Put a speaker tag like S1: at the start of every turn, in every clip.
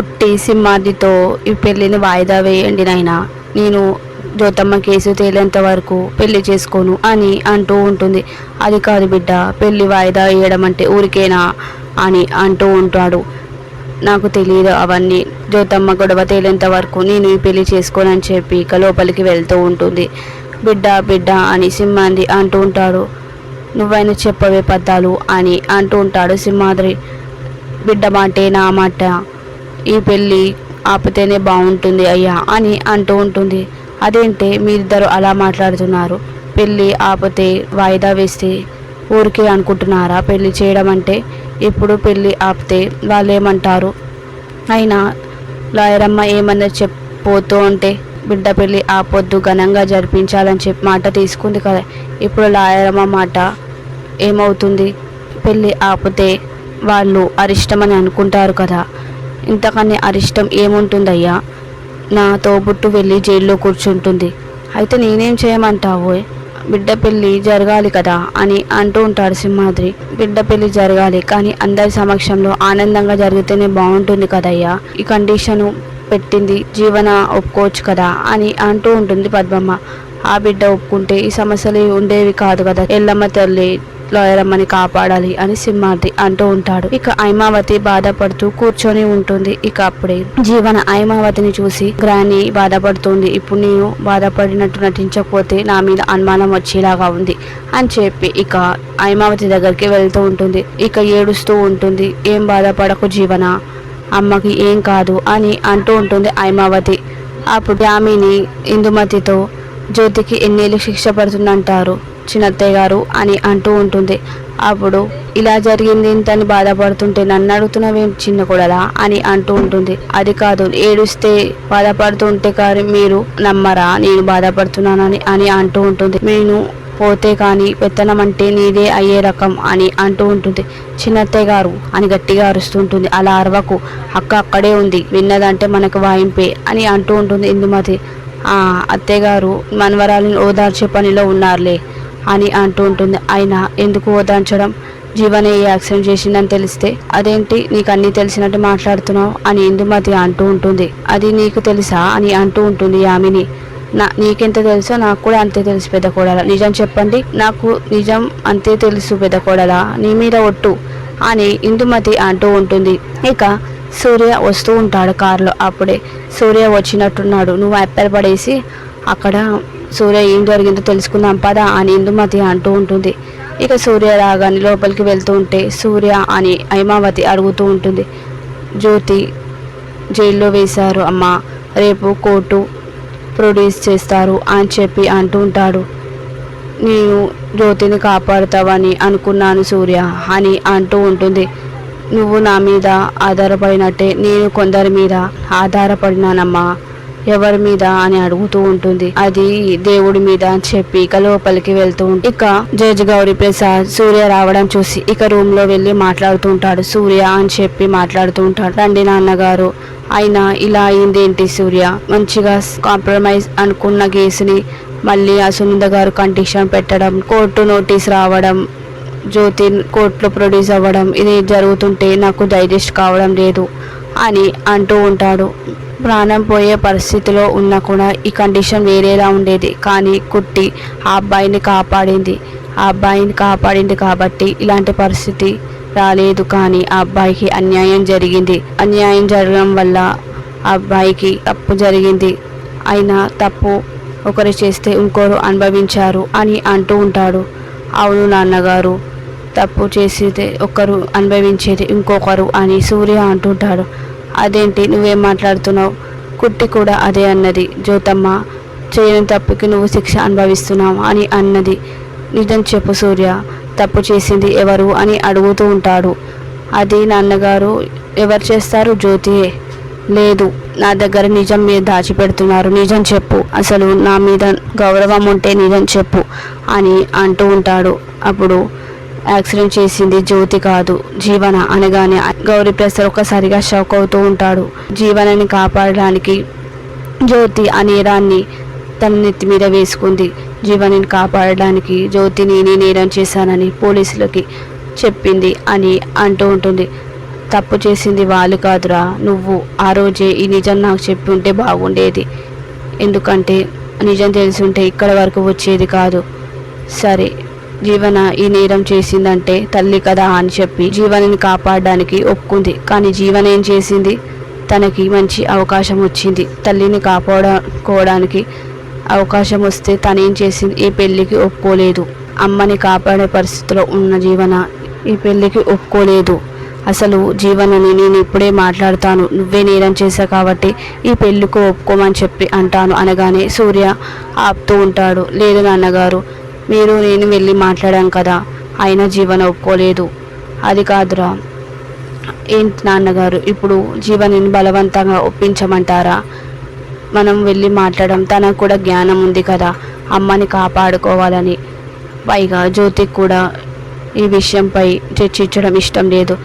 S1: కుట్టి సింహాదితో ఈ పెళ్ళిని వాయిదా వేయండి నాయనా. నేను జ్యోతమ్మ కేసు తేలేంత వరకు పెళ్ళి చేసుకోను అని అంటూ ఉంటుంది. అది కాదు బిడ్డ పెళ్ళి వాయిదా వేయడం అంటే ఊరికేనా అని అంటూ ఉంటాడు. నాకు తెలియదు అవన్నీ. జ్యోతమ్మ గొడవ తేలేంత వరకు నేను ఈ పెళ్ళి చేసుకోనని చెప్పి ఇక లోపలికి వెళ్తూ ఉంటుంది. బిడ్డ బిడ్డ అని సింహాంది అంటూ ఉంటాడు. నువ్వైనా చెప్పవే పద్దాలు అని అంటూ ఉంటాడు సింహాద్రి. బిడ్డ మాటే నా మాట. ఈ పెళ్ళి ఆపితేనే బాగుంటుంది అయ్యా అని అంటూ ఉంటుంది. అదేంటే మీరిద్దరు అలా మాట్లాడుతున్నారు. పెళ్ళి ఆపితే వాయిదా వేస్తే ఊరికే అనుకుంటున్నారా పెళ్ళి చేయడం అంటే? ఇప్పుడు పెళ్ళి ఆపితే వాళ్ళు ఏమంటారు అయినా లాయరమ్మ ఏమన్నా చెప్పోతూ ఉంటే బిడ్డ పెళ్ళి ఆపొద్దు ఘనంగా జరిపించాలని చెప్పి మాట తీసుకుంది కదా. ఇప్పుడు లాయరమ్మ మాట ఏమవుతుంది? పెళ్ళి ఆపితే వాళ్ళు అరిష్టమని అనుకుంటారు కదా. ఇంతకన్నా అరిష్టం ఏముంటుందయ్యా? నా తోబుట్టు వెళ్ళి జైల్లో కూర్చుంటుంది. అయితే నేనేం చేయమంటావు? బిడ్డ పెళ్ళి జరగాలి కదా అని అంటూ ఉంటాడు సింహాద్రి. బిడ్డ పెళ్ళి జరగాలి కానీ అందరి సమక్షంలో ఆనందంగా జరిగితేనే బాగుంటుంది కదయ్యా? ఈ కండిషను పెట్టింది జీవన ఒప్పుకోవచ్చు కదా అని అంటూ ఉంటుంది పద్మమ్మ. ఆ బిడ్డ ఒప్పుకుంటే ఈ సమస్యలు ఉండేవి కాదు కదా ఎల్లమ్మ తల్లి. లోయరమ్మని కాపాడాలి అని సింహాద్రి అంటూ ఉంటాడు. ఇక ఐమావతి బాధపడుతూ కూర్చొని ఉంటుంది. ఇక అప్పుడే జీవన ఐమావతిని చూసి గ్రాని బాధపడుతుంది. ఇప్పుడు నేను బాధపడినట్టు నటించకపోతే నా మీద అనుమానం వచ్చేలాగా ఉంది అని చెప్పి ఇక ఐమావతి దగ్గరికి వెళ్తూ ఉంటుంది. ఇక ఏడుస్తూ ఉంటుంది. ఏం బాధపడకు జీవన అమ్మకి ఏం కాదు అని అంటూ ఉంటుంది ఐమావతి అప్పుడు యామిని ఇందుమతితో జ్యోతికి ఎన్నేళ్ళు శిక్ష పడుతుందంటారు? చిన్నత్తయ్య గారు అని అంటూ ఉంటుంది. అప్పుడు ఇలా జరిగింది ఇంతని బాధపడుతుంటే నన్ను అడుగుతున్నవేం చిన్న కొడలా? అని అంటూ ఉంటుంది. అది కాదు ఏడుస్తే బాధపడుతుంటే కానీ మీరు నమ్మరా? నేను బాధపడుతున్నానని అని అంటూ ఉంటుంది. నేను పోతే కానీ పెత్తనం అంటే నీదే అయ్యే రకం అని అంటూ ఉంటుంది. చిన్నత్తయ్య గారు అని గట్టిగా అరుస్తుంటుంది అలా అరవకు. అక్క అక్కడే ఉంది. విన్నదంటే మనకు వాయింపే అని అంటూ ఉంటుంది. ఇందుమతి అత్తయ్య గారు మనవరాలను ఓదార్చే పనిలో ఉన్నారులే. అని అంటూ ఉంటుంది. అయినా ఎందుకు ఓదార్చడం? జీవన ఏ యాక్సిడెంట్ చేసిందని తెలిస్తే అదేంటి నీకు అన్నీ తెలిసినట్టు మాట్లాడుతున్నావు అని ఇందుమతి అంటూ ఉంటుంది. అది నీకు తెలుసా అని అంటూ ఉంటుంది యామిని. నా నీకెంత తెలుసో నాకు కూడా అంతే తెలుసు పెద్ద కోడల. నిజం చెప్పండి. నాకు నిజం అంతే తెలుసు పెద్ద కోడల. నీ మీద ఒట్టు అని ఇందుమతి అంటూ ఉంటుంది. ఇక సూర్య వస్తూ ఉంటాడు కారులో. అప్పుడే సూర్య వచ్చినట్టున్నాడు. నువ్వు అప్పర్ పడేసి అక్కడ సూర్య ఏం జరిగిందో తెలుసుకుందాం పదా అని ఇందుమతి అంటూ ఉంటుంది. ఇక సూర్య రాగానే లోపలికి వెళ్తూ ఉంటే సూర్య అని హైమావతి అడుగుతూ ఉంటుంది. జ్యోతి జైల్లో వేశారు అమ్మ రేపు కోర్టు ప్రొడ్యూస్ చేస్తారు అని చెప్పి అంటూ ఉంటాడు. నేను జ్యోతిని కాపాడుతావని అనుకున్నాను సూర్య అని అంటూ ఉంటుంది. నువ్వు నా మీద ఆధారపడినట్టే నేను కొందరి మీద ఆధారపడినానమ్మా. ఎవరి మీద అని అడుగుతూ ఉంటుంది. అది దేవుడి మీద అని చెప్పి ఇక లోపలికి వెళ్తూ ఉంటుంది ఇక జడ్జి గౌరీ ప్రసాద్ సూర్య రావడం చూసి ఇక రూమ్లో వెళ్ళి మాట్లాడుతూ ఉంటాడు. సూర్య అని చెప్పి మాట్లాడుతూ ఉంటాడు. రండి నాన్నగారు అయినా ఇలా అయింది ఏంటి సూర్య? మంచిగా కాంప్రమైజ్ అనుకున్న కేసుని మళ్ళీ ఆ సునంద గారు కండిషన్ పెట్టడం కోర్టు నోటీస్ రావడం జ్యోతి కోర్టులో ప్రొడ్యూస్ అవ్వడం ఇది జరుగుతుంటే నాకు డైజెస్ట్ కావడం లేదు అని అంటూ ఉంటాడు. ప్రాణం పోయే పరిస్థితిలో ఉన్నా కూడా ఈ కండిషన్ వేరేలా ఉండేది. కానీ కుట్టి ఆ అబ్బాయిని కాపాడింది. ఆ అబ్బాయిని కాపాడింది కాబట్టి ఇలాంటి పరిస్థితి రాలేదు. కానీ ఆ అబ్బాయికి అన్యాయం జరిగింది. అన్యాయం జరగడం వల్ల ఆ అబ్బాయికి తప్పు జరిగింది. అయినా తప్పు ఒకరు చేస్తే ఇంకోరు అనుభవించారు అని అంటూ ఉంటాడు. అవును నాన్నగారు తప్పు చేసేది ఒకరు అనుభవించేది ఇంకొకరు అని సూర్య అంటుంటాడు అదేంటి నువ్వేం మాట్లాడుతున్నావు? కుట్టి కూడా అదే అన్నది. జ్యోతమ్మ చేయని తప్పుకి నువ్వు శిక్ష అనుభవిస్తున్నావు అని అన్నది. నిజం చెప్పు సూర్య తప్పు చేసింది ఎవరు అని అడుగుతూ ఉంటాడు. అది నాన్నగారు ఎవరు చేస్తారు జ్యోతియే లేదు నా దగ్గర నిజం మీరు దాచిపెడుతున్నారు. నిజం చెప్పు. అసలు నా మీద గౌరవం ఉంటే నిజం చెప్పు అని అంటూ ఉంటాడు. అప్పుడు యాక్సిడెంట్ చేసింది జ్యోతి కాదు. జీవన అనగానే గౌరీ ప్రసాద్ ఒక్కసారిగా షాక్ అవుతూ ఉంటాడు. జీవనని కాపాడడానికి జ్యోతి ఆ నేరాన్ని తన నెత్తి మీద వేసుకుంది. జీవనని కాపాడడానికి జ్యోతి నేనే నేరం చేశానని పోలీసులకి చెప్పింది అని అంటూ ఉంటుంది. తప్పు చేసింది వాళ్ళు కాదురా. నువ్వు ఆ రోజే ఈ నిజం నాకు చెప్పి ఉంటే బాగుండేది. ఎందుకంటే నిజం తెలిసి ఉంటే ఇక్కడ వరకు వచ్చేది కాదు. సరే. జీవన ఈ నేరం చేసిందంటే తల్లి కదా అని చెప్పి జీవనని కాపాడడానికి ఒప్పుకుంది. కానీ జీవన ఏం చేసింది? తనకి మంచి అవకాశం వచ్చింది. తల్లిని కాపాడుకోవడానికి అవకాశం వస్తే తనేం చేసింది? ఈ పెళ్ళికి ఒప్పుకోలేదు. అమ్మని కాపాడే పరిస్థితిలో ఉన్న జీవన ఈ పెళ్ళికి ఒప్పుకోలేదు. అసలు జీవనని నేను ఇప్పుడే మాట్లాడతాను. నువ్వే నేరం చేశావు కాబట్టి ఈ పెళ్ళికి ఒప్పుకోమని చెప్పి అంటాను అనగానే సూర్య ఆపుతూ ఉంటాడు. లేదు నాన్నగారు మీరు నేను వెళ్ళి మాట్లాడాం కదా. అయినా జీవన ఒప్పుకోలేదు. అది కాదురా. ఏంటి నాన్నగారు ఇప్పుడు జీవనని బలవంతంగా ఒప్పించమంటారా? మనం వెళ్ళి మాట్లాడడం తనకు కూడా జ్ఞానం ఉంది కదా. అమ్మని కాపాడుకోవాలని. పైగా జ్యోతికి కూడా ఈ విషయంపై చర్చించడం ఇష్టం లేదు.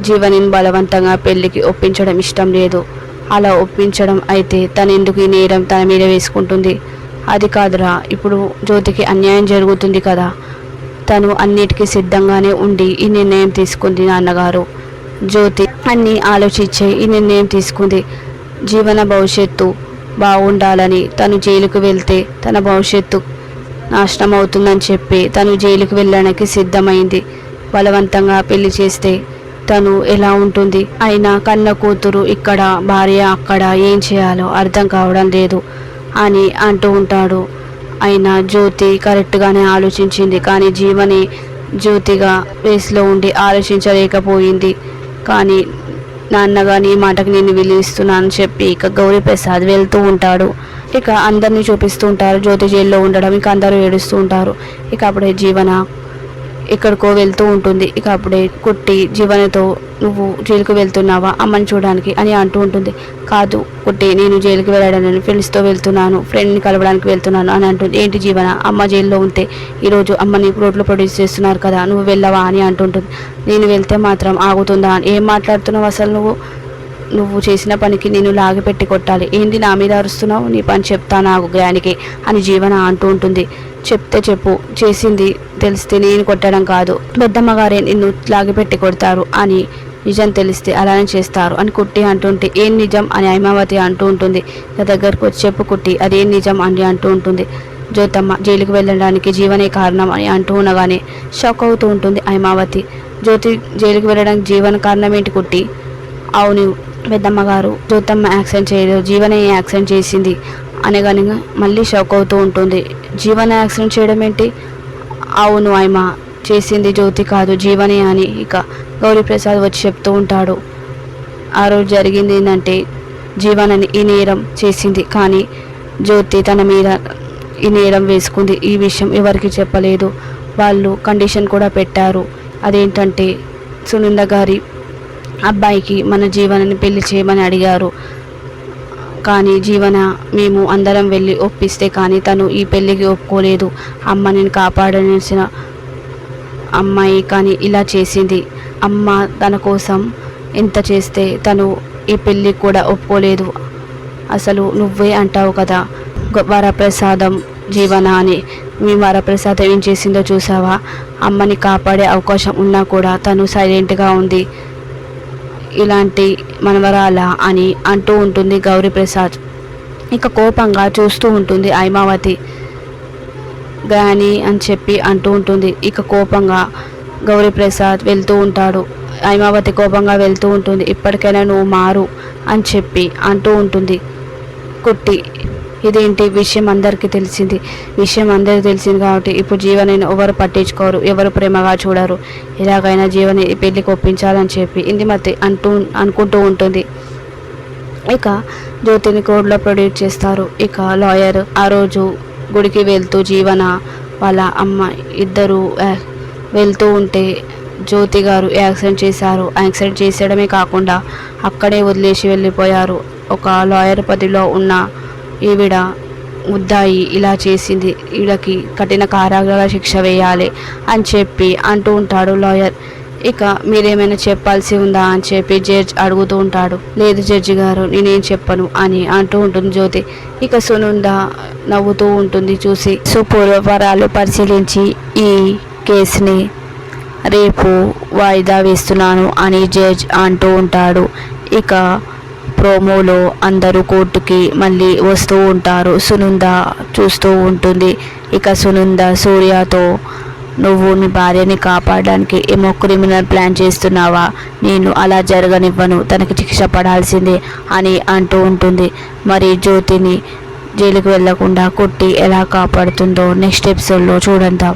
S1: జీవనిని బలవంతంగా పెళ్ళికి ఒప్పించడం ఇష్టం లేదు. అలా ఒప్పించడం అయితే తను ఎందుకు ఈ నేరం తన మీద వేసుకుంటుంది? అది కాదురా ఇప్పుడు జ్యోతికి అన్యాయం జరుగుతుంది కదా. తను అన్నిటికీ సిద్ధంగానే ఉండి ఈ నిర్ణయం తీసుకుంది నాన్నగారు. జ్యోతి అన్ని ఆలోచించే ఈ నిర్ణయం తీసుకుంది. జీవన భవిష్యత్తు బాగుండాలని తను జైలుకు వెళ్తే తన భవిష్యత్తు నాశనం అవుతుందని చెప్పి తను జైలుకు వెళ్ళడానికి సిద్ధమైంది. బలవంతంగా పెళ్ళి చేస్తే తను ఎలా ఉంటుంది? అయినా కన్న కూతురు ఇక్కడ భార్య అక్కడ ఏం చేయాలో అర్థం కావడం లేదు. అని అంటూ ఉంటాడు. అయినా జ్యోతి కరెక్ట్గానే ఆలోచించింది. కానీ జీవని జ్యోతిగా వేసులో ఉండి ఆలోచించలేకపోయింది. కానీ నాన్నగా నీ మాటకి నేను విలువిస్తున్నానని చెప్పి ఇక గౌరీ ప్రసాద్ వెళ్తూ ఉంటాడు. ఇక అందరినీ చూపిస్తూ ఉంటారు. జ్యోతి జైల్లో ఉండడం ఇక అందరూ ఏడుస్తూ ఉంటారు. ఇక అప్పుడే జీవన ఎక్కడికో వెళ్తూ ఉంటుంది. ఇక అప్పుడే కుట్టి జీవనతో నువ్వు జైలుకు వెళ్తున్నావా? అమ్మని చూడడానికి అని అంటూ ఉంటుంది. కాదు కుట్టి నేను జైలుకి వెళ్ళడానికి ఫ్రెండ్స్తో వెళ్తున్నాను. ఫ్రెండ్ని కలవడానికి వెళ్తున్నాను అని అంటుంది. ఏంటి జీవన? అమ్మ జైల్లో ఉంటే ఈరోజు అమ్మని రోడ్లు ప్రొడ్యూస్ చేస్తున్నారు కదా నువ్వు వెళ్ళవా అని అంటుంటుంది నేను వెళ్తే మాత్రం ఆగుతుందా? అని ఏం మాట్లాడుతున్నావు అసలు నువ్వు? నువ్వు చేసిన పనికి నేను లాగి పెట్టి కొట్టాలి. ఏంది నా మీద అరుస్తున్నావు? నీ పని చెప్తాను నాకు గ్రానికి అని జీవన అంటూ ఉంటుంది. చెప్తే చెప్పు. చేసింది తెలిస్తే నేను కొట్టడం కాదు. పెద్దమ్మగారే నిన్ను నిన్ను లాగిపెట్టి కొడతారు అని నిజం తెలిస్తే అలానే చేస్తారు అని కుట్టి అంటుంటే ఏం నిజం? అని హైమావతి అంటూ ఉంటుంది. నా దగ్గరకు వచ్చి చెప్పు కుట్టి అదేం నిజం? అని అంటూ ఉంటుంది. జ్యోతమ్మ జైలుకు వెళ్ళడానికి జీవనే కారణం అని అంటూ ఉండగానే షాక్ అవుతూ ఉంటుంది హైమావతి. జ్యోతి జైలుకు వెళ్ళడానికి జీవన కారణం ఏంటి కుట్టి? అవును పెద్దమ్మగారు. జ్యోతమ్మ యాక్సిడెంట్ చేయలేదు. జీవనే యాక్సిడెంట్ చేసింది. అనగానే మళ్ళీ షాక్ అవుతూ ఉంటుంది. జీవన యాక్సిడెంట్ చేయడం ఏంటి? అవును ఆయమ చేసింది జ్యోతి కాదు జీవనే అని ఇక గౌరీప్రసాద్ వచ్చి చెప్తూ ఉంటాడు. ఆ రోజు జరిగింది ఏంటంటే జీవనని ఈ నేరం చేసింది కానీ జ్యోతి తన మీద ఈ నేరం వేసుకుంది. ఈ విషయం ఎవరికి చెప్పలేదు. వాళ్ళు కండిషన్ కూడా పెట్టారు. అదేంటంటే సునంద గారి అబ్బాయికి మన జీవనని పెళ్ళి చేయమని అడిగారు. కానీ జీవన మేము అందరం వెళ్ళి ఒప్పిస్తే కానీ తను ఈ పెళ్ళికి ఒప్పుకోలేదు. అమ్మని కాపాడాల్సిన అమ్మాయి కానీ ఇలా చేసింది. అమ్మ తన కోసం ఎంత చేస్తే తను ఈ పెళ్ళికి కూడా ఒప్పుకోలేదు. అసలు నువ్వే అంటావు కదా వరప్రసాదం జీవన అని. మీ వరప్రసాదం ఏం చేసిందో చూసావా? అమ్మని కాపాడే అవకాశం ఉన్నా కూడా తను సైలెంట్గా ఉంది. ఇలాంటి మనవరాల అని అంటూ ఉంటుంది గౌరీప్రసాద్ ఇక కోపంగా చూస్తూ ఉంటుంది ఐమావతి గాని అని చెప్పి అంటూ ఉంటుంది. ఇక కోపంగా గౌరీప్రసాద్ వెళ్తూ ఉంటాడు. ఐమావతి కోపంగా వెళ్తూ ఉంటుంది. ఇప్పటికైనా నువ్వు మారు అని చెప్పి అంటూ ఉంటుంది. కుట్టి ఇదేంటి విషయం అందరికీ తెలిసింది? విషయం అందరికీ తెలిసింది కాబట్టి ఇప్పుడు జీవని ఎవరు పట్టించుకోరు ఎవరు ప్రేమగా చూడరు. ఎలాగైనా జీవని ఈ పెళ్ళికి ఒప్పించాలని చెప్పి ఇందుమతి అంటూ అనుకుంటూ ఉంటుంది. ఇక జ్యోతిని కోర్టులో ప్రొడ్యూస్ చేస్తారు. ఇక లాయర్ ఆ రోజు గుడికి వెళ్తూ జీవన వాళ్ళ అమ్మ ఇద్దరు వెళ్తూ ఉంటే జ్యోతి గారు యాక్సిడెంట్ చేశారు. యాక్సిడెంట్ చేసేయడమే కాకుండా అక్కడే వదిలేసి వెళ్ళిపోయారు. ఒక లాయర్ పదిలో ఉన్న ఈవిడ ముద్దాయి ఇలా చేసింది. ఈవిడకి కఠిన కారాగార శిక్ష వేయాలి అని చెప్పి అంటూ ఉంటాడు లాయర్. ఇక మీరేమైనా చెప్పాల్సి ఉందా అని చెప్పి జడ్జ్ అడుగుతూ ఉంటాడు. లేదు జడ్జి గారు నేనేం చెప్పను అని అంటూ ఉంటుంది జ్యోతి. ఇక సునుంద నవ్వుతూ ఉంటుంది చూసి. సుపూర్వపరాలు పరిశీలించి ఈ కేసుని రేపు వాయిదా వేస్తున్నాను అని జడ్జ్ అంటూ ఉంటాడు. ఇక ప్రోమోలో అందరూ కోర్టుకి మళ్ళీ వస్తూ ఉంటారు. సునంద చూస్తూ ఉంటుంది. ఇక సునంద సూర్యతో నువ్వు నీ భార్యని కాపాడడానికి ఏమో క్రిమినల్ ప్లాన్ చేస్తున్నావా? నేను అలా జరగనివ్వను. తనకి శిక్ష పడాల్సిందే అని అంటూ ఉంటుంది. మరి జ్యోతిని జైలుకి వెళ్ళకుండా కొట్టి ఎలా కాపాడుతుందో నెక్స్ట్ ఎపిసోడ్లో చూడంతా